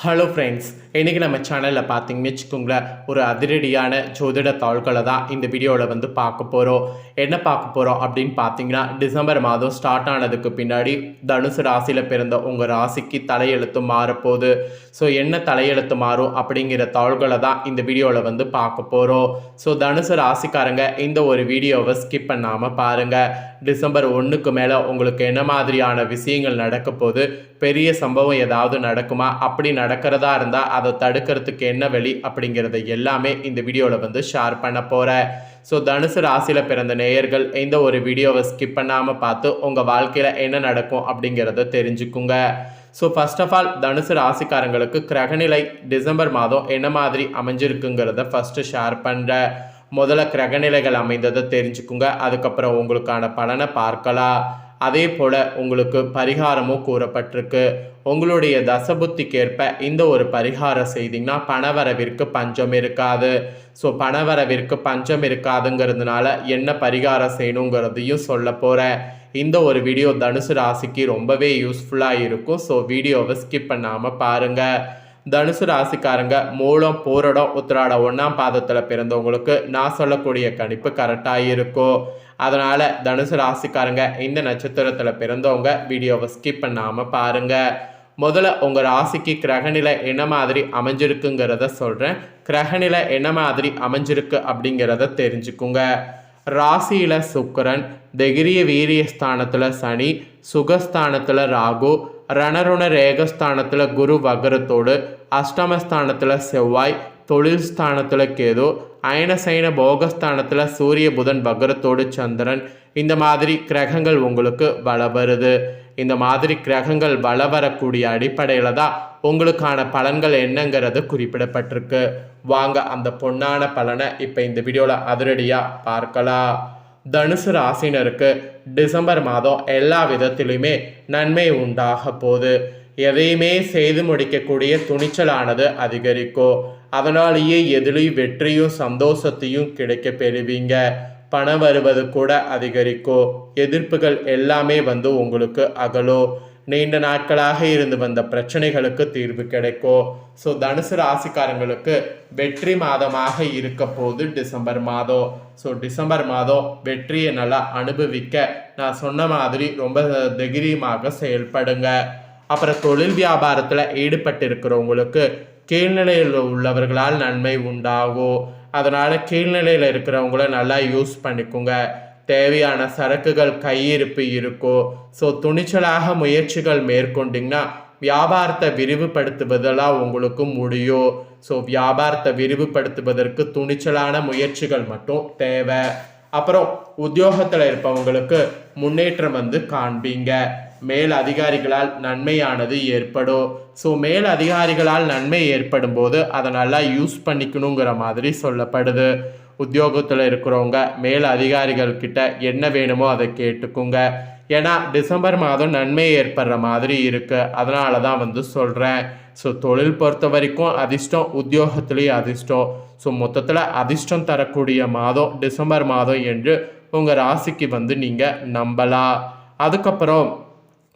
Hello friends இன்றைக்கி நம்ம சேனலில் பார்த்தீங்கன்னு வச்சுக்கோங்களேன் ஒரு அதிரடியான ஜோதிட தாள்களை தான் இந்த வீடியோவில் வந்து பார்க்க போகிறோம் என்ன பார்க்க போகிறோம் அப்படின்னு பார்த்தீங்கன்னா டிசம்பர் மாதம் ஸ்டார்ட் ஆனதுக்கு பின்னாடி தனுசு ராசியில் பிறந்த உங்கள் ராசிக்கு தலையெழுத்து மாறப்போகுது ஸோ என்ன தலையெழுத்து மாறும் அப்படிங்கிற தாள்களை தான் இந்த வீடியோவில் வந்து பார்க்க போகிறோம் ஸோ தனுசு ராசிக்காரங்க இந்த ஒரு வீடியோவை ஸ்கிப் பண்ணாமல் பாருங்கள் டிசம்பர் ஒன்றுக்கு மேலே உங்களுக்கு என்ன மாதிரியான விஷயங்கள் நடக்க போகுது? பெரிய சம்பவம் ஏதாவது நடக்குமா? அப்படி நடக்கிறதா இருந்தால் அதை தடுக்கிறதுக்கு என்ன வழி அப்படிங்கிறத எல்லாமே இந்த வீடியோவில் வந்து ஷேர் பண்ண போகிறேன் ஸோ தனுசு ராசியில் பிறந்த நேயர்கள் எந்த ஒரு வீடியோவை ஸ்கிப் பண்ணாமல் பார்த்து உங்கள் வாழ்க்கையில் என்ன நடக்கும் அப்படிங்கிறத தெரிஞ்சுக்குங்க. ஸோ ஃபர்ஸ்ட் ஆஃப் ஆல் தனுசு ராசிக்காரங்களுக்கு கிரகநிலை டிசம்பர் மாதம் என்ன மாதிரி அமைஞ்சிருக்குங்கிறத ஃபஸ்ட்டு ஷேர் பண்ணுறேன் முதல்ல கிரகநிலைகள் அமைந்ததை தெரிஞ்சுக்குங்க. அதுக்கப்புறம் உங்களுக்கான பலனை பார்க்கலாம். அதே போல் உங்களுக்கு பரிகாரமும் கூறப்பட்டிருக்கு. உங்களுடைய தசபுத்திக்கேற்ப இந்த ஒரு பரிகாரம் செய்தீங்கன்னா பணவரவிற்கு பஞ்சம் இருக்காது. ஸோ பணவரவிற்கு பஞ்சம் இருக்காதுங்கிறதுனால என்ன பரிகாரம் செய்யணுங்கிறதையும் சொல்ல போகிறேன் இந்த ஒரு வீடியோ தனுசு ராசிக்கு ரொம்பவே யூஸ்ஃபுல்லாக இருக்கும். ஸோ வீடியோவை ஸ்கிப் பண்ணாமல் பாருங்கள் தனுசு ராசிக்காரங்க மூலம் போரடம் உத்திராட ஒன்றாம் பாதத்தில் பிறந்தவங்களுக்கு நான் சொல்லக்கூடிய கணிப்பு கரெக்டாக இருக்கும் அதனால் தனுசு ராசிக்காரங்க இந்த நட்சத்திரத்தில் பிறந்தவங்க வீடியோவை ஸ்கிப் பண்ணாமல் பாருங்கள் முதல்ல உங்கள் ராசிக்கு கிரகநிலை என்ன மாதிரி அமைஞ்சிருக்குங்கிறத சொல்கிறேன் கிரகநிலை என்ன மாதிரி அமைஞ்சிருக்கு அப்படிங்கிறத தெரிஞ்சுக்குங்க. ராசியில் சுக்கரன் திகிரிய வீரிய ஸ்தானத்தில் சனி சுகஸ்தானத்தில் ராகு ரணருண ரேகஸ்தானத்தில் குரு வகரத்தோடு அஷ்டமஸ்தானத்தில் செவ்வாய் தொழில் ஸ்தானத்தில் கேது அயனசைன போகஸ்தானத்தில் சூரிய புதன் பக்ரத்தோடு சந்திரன். இந்த மாதிரி கிரகங்கள் உங்களுக்கு வள வருது. இந்த மாதிரி கிரகங்கள் வள வரக்கூடிய அடிப்படையில் தான் உங்களுக்கான பலன்கள் என்னங்கிறது குறிப்பிடப்பட்டிருக்கு. வாங்க அந்த பொன்னான பலனை இப்போ இந்த வீடியோவில் அதிரடியாக பார்க்கலாம். தனுசு ராசினருக்கு டிசம்பர் மாதம் எல்லா விதத்திலையுமே நன்மை உண்டாக போகுது. எதையுமே செய்து முடிக்கக்கூடிய துணிச்சலானது அதிகரிக்கும். அதனாலேயே எதிலையும் வெற்றியும் சந்தோஷத்தையும் கிடைக்க பெறுவீங்க. பணம் வருவது கூட அதிகரிக்கும் எதிர்ப்புகள் எல்லாமே வந்து உங்களுக்கு அகலும் நீண்ட நாட்களாக இருந்து வந்த பிரச்சனைகளுக்கு தீர்வு கிடைக்கும் ஸோ தனுசு ராசிக்காரங்களுக்கு வெற்றி மாதமாக இருக்க போது டிசம்பர் மாதம். ஸோ டிசம்பர் மாதம் வெற்றியை நல்லா அனுபவிக்க நான் சொன்ன மாதிரி ரொம்ப தைரியமாக செயல்படுங்க. அப்புறம் தொழில் வியாபாரத்தில் ஈடுபட்டு இருக்கிறவங்களுக்கு கீழ்நிலையில் உள்ளவர்களால் நன்மை உண்டாகும் அதனால் கீழ்நிலையில் இருக்கிறவங்கள நல்லா யூஸ் பண்ணிக்கோங்க. தேவையான சரக்குகள் கையிருப்பு இருக்கும் ஸோ துணிச்சலாக முயற்சிகள் மேற்கொண்டிங்கன்னா வியாபாரத்தை விரிவுபடுத்துவதெல்லாம் உங்களுக்கு முடியும் ஸோ வியாபாரத்தை விரிவுபடுத்துவதற்கு துணிச்சலான முயற்சிகள் மட்டும் தேவை. அப்புறம் உத்தியோகத்தில் இருப்பவங்களுக்கு முன்னேற்றம் வந்து காண்பீங்க. மேல் அதிகாரிகளால் நன்மையானது ஏற்படும் ஸோ மேல் அதிகாரிகளால் நன்மை ஏற்படும் போது அதை நல்லா யூஸ் பண்ணிக்கணுங்கிற மாதிரி சொல்லப்படுது. உத்தியோகத்தில் இருக்கிறவங்க மேல் அதிகாரிகள் கிட்ட என்ன வேணுமோ அதை கேட்டுக்குங்க. ஏன்னா டிசம்பர் மாதம் நன்மை ஏற்படுற மாதிரி இருக்குது அதனால தான் வந்து சொல்கிறேன் ஸோ தொழில் பொறுத்த வரைக்கும் அதிர்ஷ்டம் உத்தியோகத்துலேயும் அதிர்ஷ்டம். ஸோ மொத்தத்தில் அதிர்ஷ்டம் தரக்கூடிய மாதம் டிசம்பர் மாதம் என்று உங்கள் ராசிக்கு வந்து நீங்கள் நம்பலாம். அதுக்கப்புறம்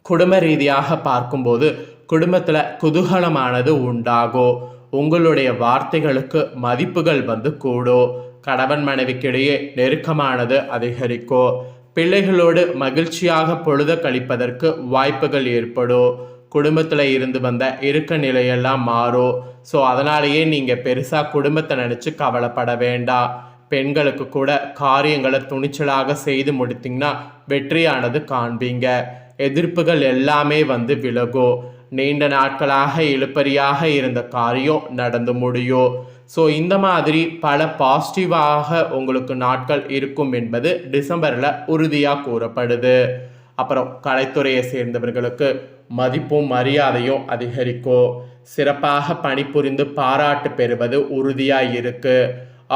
குடும்ப ரீதியாக பார்க்கும்போது குடும்பத்தில் குதூகலமானது உண்டாகும் உங்களுடைய வார்த்தைகளுக்கு மதிப்புகள் வந்து கூடும் கணவன் மனைவிக்கிடையே நெருக்கமானது அதிகரிக்கும் பிள்ளைகளோடு மகிழ்ச்சியாக பொழுத கழிப்பதற்கு வாய்ப்புகள் ஏற்படும் குடும்பத்தில் இருந்து வந்த இருக்க நிலையெல்லாம் மாறும் ஸோ அதனாலேயே நீங்கள் பெருசாக குடும்பத்தை நினச்சி கவலைப்பட வேண்டாம் பெண்களுக்கு கூட காரியங்களை துணிச்சலாக செய்து முடித்தீங்கன்னா வெற்றியானது காண்பீங்க. எதிர்ப்புகள் எல்லாமே வந்து விலகும் நீண்ட நாட்களாக இழுப்பறியாக இருந்த காரியம் நடந்து முடியும் ஸோ இந்த மாதிரி பல பாசிட்டிவாக உங்களுக்கு நாட்கள் இருக்கும் என்பது டிசம்பரில் உறுதியாக கூறப்படுது. அப்புறம் கலைத்துறையை சேர்ந்தவர்களுக்கு மதிப்பும் மரியாதையும் அதிகரிக்கும் சிறப்பாக பணிபுரிந்து பாராட்டு பெறுவது உறுதியாக இருக்கு.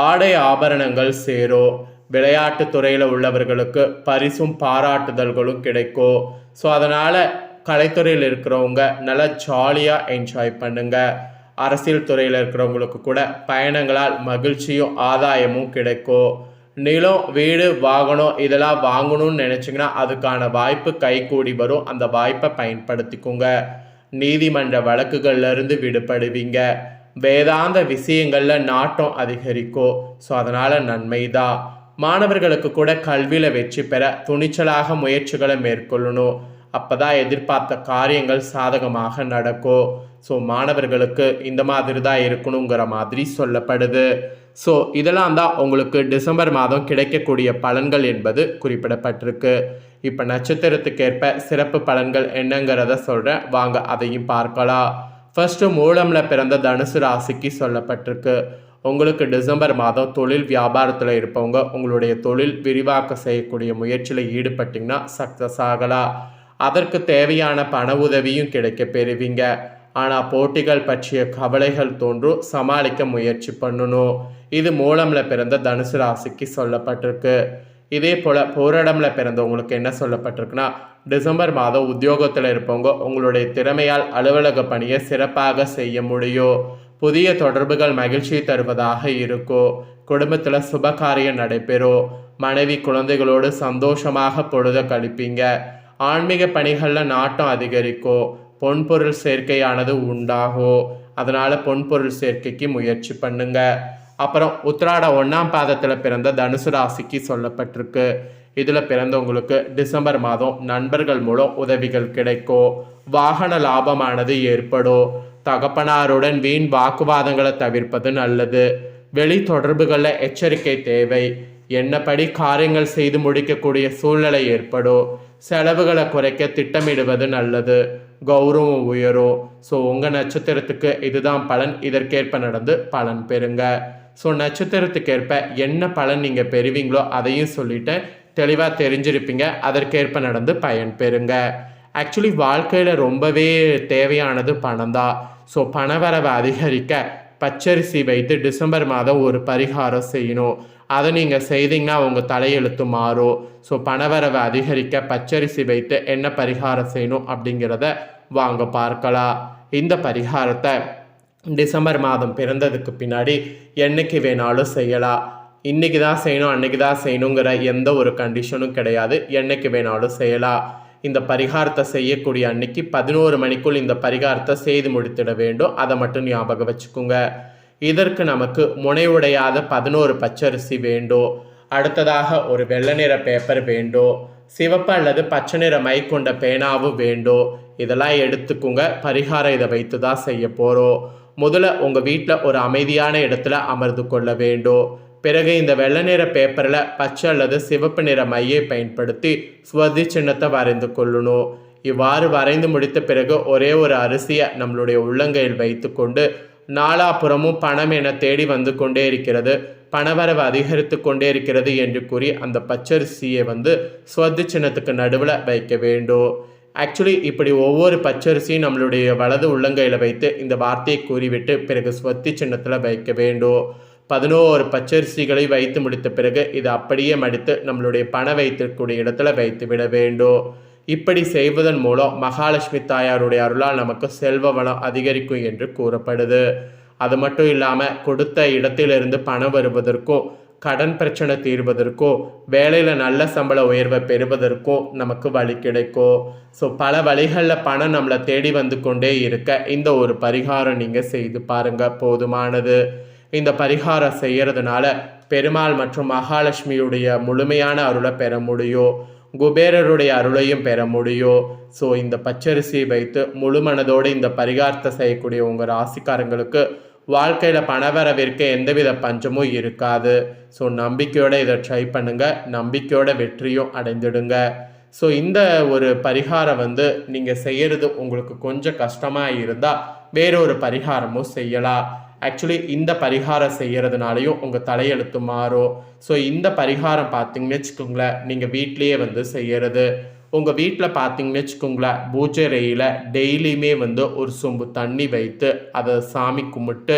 ஆடை ஆபரணங்கள் சேரும் விளையாட்டு துறையில் உள்ளவர்களுக்கு பரிசும் பாராட்டுதல்களும் கிடைக்கும் ஸோ அதனால் கலைத்துறையில் இருக்கிறவங்க நல்லா ஜாலியாக என்ஜாய் பண்ணுங்க. அரசியல் துறையில் இருக்கிறவங்களுக்கு கூட பயணங்களால் மகிழ்ச்சியும் ஆதாயமும் கிடைக்கும் நிலம் வீடு வாகனம் இதெல்லாம் வாங்கணும்னு நினச்சிங்கன்னா அதுக்கான வாய்ப்பு கைகூடி வரும். அந்த வாய்ப்பை பயன்படுத்திக்கோங்க. நீதிமன்ற வழக்குகள்லேருந்து விடுபடுவீங்க. வேதாந்த விஷயங்களில் நாட்டம் அதிகரிக்கும் ஸோ அதனால் நன்மை தான் மாணவர்களுக்கு கூட கல்வியில் வெற்றி பெற துணிச்சலாக முயற்சிகளை மேற்கொள்ளணும். அப்போதான் எதிர்பார்த்த காரியங்கள் சாதகமாக நடக்கும். ஸோ மாணவர்களுக்கு இந்த மாதிரி தான் இருக்கணுங்கிற மாதிரி சொல்லப்படுது. ஸோ இதெல்லாம் தான் உங்களுக்கு டிசம்பர் மாதம் கிடைக்கக்கூடிய பலன்கள் என்பது குறிப்பிடப்பட்டிருக்கு. இப்போ நட்சத்திரத்துக்கேற்ப சிறப்பு பலன்கள் என்னங்கிறத சொல்கிறேன் வாங்க அதையும் பார்க்கலாம். ஃபர்ஸ்ட் மூலம்ல பிறந்த தனுசு ராசிக்கு சொல்லப்பட்டிருக்கு. உங்களுக்கு டிசம்பர் மாதம் தொழில் வியாபாரத்தில் இருப்பவங்க உங்களுடைய தொழில் விரிவாக்க செய்யக்கூடிய முயற்சியில் ஈடுபட்டிங்கன்னா சக்ஸஸ் ஆகலாம். அதற்கு தேவையான பண உதவியும் கிடைக்க பெறுவீங்க. ஆனால் போட்டிகள் பற்றிய கவலைகள் தோன்றும் சமாளிக்க முயற்சி பண்ணணும். இது மூலமில் பிறந்த தனுசு ராசிக்கு சொல்லப்பட்டிருக்கு. இதே போல் போராடமில் பிறந்தவங்களுக்கு என்ன சொல்லப்பட்டிருக்குன்னா டிசம்பர் மாதம் உத்தியோகத்தில் இருப்பவங்க உங்களுடைய திறமையால் அலுவலக பணியை சிறப்பாக செய்ய முடியும். புதிய தொடர்புகள் மகிழ்ச்சி தருவதாக இருக்கும் குடும்பத்தில் சுபகாரியம் நடைபெறும் மனைவி குழந்தைகளோடு சந்தோஷமாக பொழுத கழிப்பீங்க. ஆன்மீக பணிகளில் நாட்டம் அதிகரிக்கும் பொன்பொருள் சேர்க்கையானது உண்டாகும் அதனால் பொன்பொருள் சேர்க்கைக்கு முயற்சி பண்ணுங்க. அப்புறம் உத்திராட ஒன்றாம் பாதத்தில் பிறந்த தனுசு ராசிக்கு சொல்லப்பட்டிருக்கு. இதில் பிறந்தவங்களுக்கு டிசம்பர் மாதம் நண்பர்கள் மூலம் உதவிகள் கிடைக்கும் வாகன லாபமானது ஏற்படும் தகப்பனாருடன் வீண் வாக்குவாதங்களை தவிர்ப்பது நல்லது. வெளி தொடர்புகளில் எச்சரிக்கை தேவை. என்னப்படி காரியங்கள் செய்து முடிக்கக்கூடிய சூழ்நிலை ஏற்படும். செலவுகளை குறைக்க திட்டமிடுவது நல்லது. கௌரவம் உயரும். ஸோ உங்கள் நட்சத்திரத்துக்கு இதுதான் பலன். இதற்கேற்ப நடந்து பலன் பெறுங்க. ஸோ நட்சத்திரத்துக்கேற்ப என்ன பலன் நீங்கள் பெறுவீங்களோ அதையும் சொல்லிவிட்டு தெளிவாக தெரிஞ்சிருப்பீங்க. அதற்கேற்ப நடந்து பயன் பெறுங்க. ஆக்சுவலி வாழ்க்கையில் ரொம்பவே தேவையானது பணம் தான். ஸோ பணவரவை அதிகரிக்க பச்சரிசி வைத்து டிசம்பர் மாதம் ஒரு பரிகாரம் செய்யணும். அதை நீங்கள் செய்தீங்கன்னா உங்கள் தலையெழுத்து மாறும். ஸோ பணவரவை அதிகரிக்க பச்சரிசி வைத்து என்ன பரிகாரம் செய்யணும் அப்படிங்கிறத வாங்க பார்க்கலாம். இந்த பரிகாரத்தை டிசம்பர் மாதம் பிறந்ததுக்கு பின்னாடி என்னைக்கு வேணாலும் செய்யலாம். இன்றைக்கி தான் செய்யணும் அன்றைக்கி தான் செய்யணுங்கிற எந்த ஒரு கண்டிஷனும் கிடையாது. என்னைக்கு வேணாலும் செய்யலாம். இந்த பரிகாரத்தை செய்யக்கூடிய அன்னைக்கு பதினோரு மணிக்குள் இந்த பரிகாரத்தை செய்து முடித்திட வேண்டும். அதை மட்டும் ஞாபகம் வச்சுக்கோங்க. இதற்கு நமக்கு முனைவுடையாத பதினோரு பச்சரிசி வேண்டும். அடுத்ததாக ஒரு வெள்ளை நிற பேப்பர் வேண்டும். சிவப்பு அல்லது பச்சை நிற மை கொண்ட பேனாவும் வேண்டும். இதெல்லாம் எடுத்துக்கோங்க. பரிகாரம் இதை வைத்து தான் செய்ய போகிறோம் முதல்ல உங்கள் வீட்டில் ஒரு அமைதியான இடத்துல அமர்ந்து கொள்ள வேண்டும். பிறகு இந்த வெள்ளை நிற பேப்பரில் பச்சை அல்லது சிவப்பு நிற மையை பயன்படுத்தி ஸ்வதி சின்னத்தை வரைந்து கொள்ளணும். இவ்வாறு வரைந்து முடித்த பிறகு ஒரே ஒரு அரிசியை நம்மளுடைய உள்ளங்கையில் வைத்துக்கொண்டு நாலாபுறமும் பணம் என தேடி வந்து கொண்டே இருக்கிறது. பணவரவு அதிகரித்து கொண்டே இருக்கிறது என்று கூறி அந்த பச்சரிசியை வந்து ஸ்வதி சின்னத்துக்கு நடுவில் வைக்க வேண்டும். ஆக்சுவலி இப்படி ஒவ்வொரு பச்சரிசியும் நம்மளுடைய வலது உள்ளங்கையில் வைத்து இந்த வார்த்தையை கூறிவிட்டு பிறகு ஸ்வத்தி சின்னத்தில் வைக்க வேண்டும். பதினோரு பச்சரிசிகளை வைத்து முடித்த பிறகு இது அப்படியே மடித்து நம்மளுடைய பணம் வைத்திருக்கக்கூடிய இடத்துல வைத்து விட வேண்டும். இப்படி செய்வதன் மூலம் மகாலட்சுமி தாயாருடைய அருளால் நமக்கு செல்வ வளம் அதிகரிக்கும் என்று கூறப்படுது. அது மட்டும் இல்லாமல் கொடுத்த இடத்திலிருந்து பணம் வருவதற்கும் கடன் பிரச்சனை தீர்வதற்கும் வேலையில் நல்ல சம்பள உயர்வை பெறுவதற்கும் நமக்கு வழி கிடைக்கும். ஸோ பல வழிகளில் பணம் நம்மளை தேடி வந்து கொண்டே இருக்க இந்த ஒரு பரிகாரம் நீங்கள் செய்து பாருங்கள் போதுமானது. இந்த பரிகாரம் செய்கிறதுனால பெருமாள் மற்றும் மகாலட்சுமியுடைய முழுமையான அருளை பெற முடியும் குபேரருடைய அருளையும் பெற முடியும் ஸோ இந்த பச்சரிசியை வைத்து முழு மனதோடு இந்த பரிகாரத்தை செய்யக்கூடிய உங்கள் ராசிக்காரங்களுக்கு வாழ்க்கையில் பணவரவிற்கு எந்தவித பஞ்சமும் இருக்காது. ஸோ நம்பிக்கையோடு இதை ட்ரை பண்ணுங்கள் நம்பிக்கையோட வெற்றியும் அடைந்துடுங்க. ஸோ இந்த ஒரு பரிகாரம் வந்து நீங்கள் செய்கிறது உங்களுக்கு கொஞ்சம் கஷ்டமாக இருந்தால் வேறொரு பரிகாரமும் செய்யலாம். ஆக்சுவலி இந்த பரிகாரம் செய்கிறதுனாலையும் உங்கள் தலையெழுத்து மாறும். ஸோ இந்த பரிகாரம் பார்த்தீங்கன்னு வச்சுக்கோங்களேன் நீங்கள் வீட்லேயே வந்து செய்கிறது உங்கள் வீட்டில் பார்த்தீங்கன்னு வச்சுக்கோங்களேன் பூஜை ரயில டெய்லியுமே வந்து ஒரு சொம்பு தண்ணி வைத்து அதை சாமி கும்பிட்டு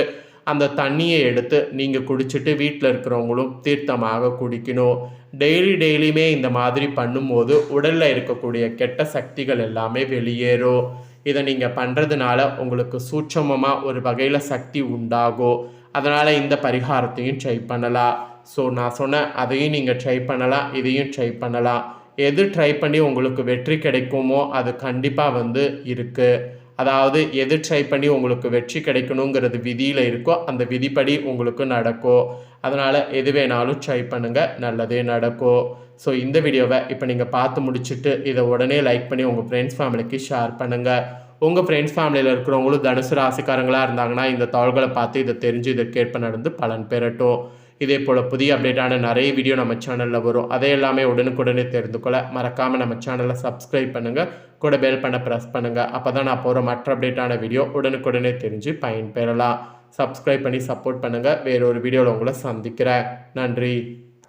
அந்த தண்ணியை எடுத்து நீங்கள் குடிச்சிட்டு வீட்டில் இருக்கிறவங்களும் தீர்த்தமாக குடிக்கணும். டெய்லி டெய்லியுமே இந்த மாதிரி பண்ணும்போது உடலில் இருக்கக்கூடிய கெட்ட சக்திகள் எல்லாமே வெளியேறும். இதை நீங்கள் பண்ணுறதுனால உங்களுக்கு சூட்சமமாக ஒரு வகையில் சக்தி உண்டாகும் அதனால் இந்த பரிகாரத்தையும் ட்ரை பண்ணலாம். ஸோ நான் சொன்ன அதையும் நீங்கள் ட்ரை பண்ணலாம் இதையும் ட்ரை பண்ணலாம். எது ட்ரை பண்ணி உங்களுக்கு வெற்றி கிடைக்குமோ அது கண்டிப்பாக வந்து இருக்குது அதாவது எது ட்ரை பண்ணி உங்களுக்கு வெற்றி கிடைக்கணுங்கிறது விதியில் இருக்கோ அந்த விதிப்படி உங்களுக்கு நடக்கும் அதனால் எது வேணாலும் ட்ரை பண்ணுங்கள் நல்லதே நடக்கும் ஸோ இந்த வீடியோவை இப்போ நீங்கள் பார்த்து முடிச்சுட்டு இதை உடனே லைக் பண்ணி உங்கள் ஃப்ரெண்ட்ஸ் ஃபேமிலிக்கு ஷேர் பண்ணுங்கள் உங்கள் ஃப்ரெண்ட்ஸ் ஃபேமிலியில் இருக்கிறவங்களும் தனுசு ராசிக்காரங்களாக இருந்தாங்கன்னா இந்த தாள்களை பார்த்து இதை தெரிஞ்சு இதற்கேற்ப நடந்து பலன் பெறட்டும். இதே போல் புதிய அப்டேட்டான நிறைய வீடியோ நம்ம சேனலில் வரும். அதை எல்லாமே உடனுக்குடனே தெரிந்து கொள்ள மறக்காமல் நம்ம சேனலை சப்ஸ்கிரைப் பண்ணுங்கள் கூட பெல் பண்ண ப்ரெஸ் பண்ணுங்கள் அப்போ தான் நான் போகிற மற்ற அப்டேட்டான வீடியோ உடனுக்குடனே தெரிஞ்சு பயன்பெறலாம். சப்ஸ்கிரைப் பண்ணி சப்போர்ட் பண்ணுங்கள் வேறொரு வீடியோவில் உங்களை சந்திக்கிறேன். நன்றி.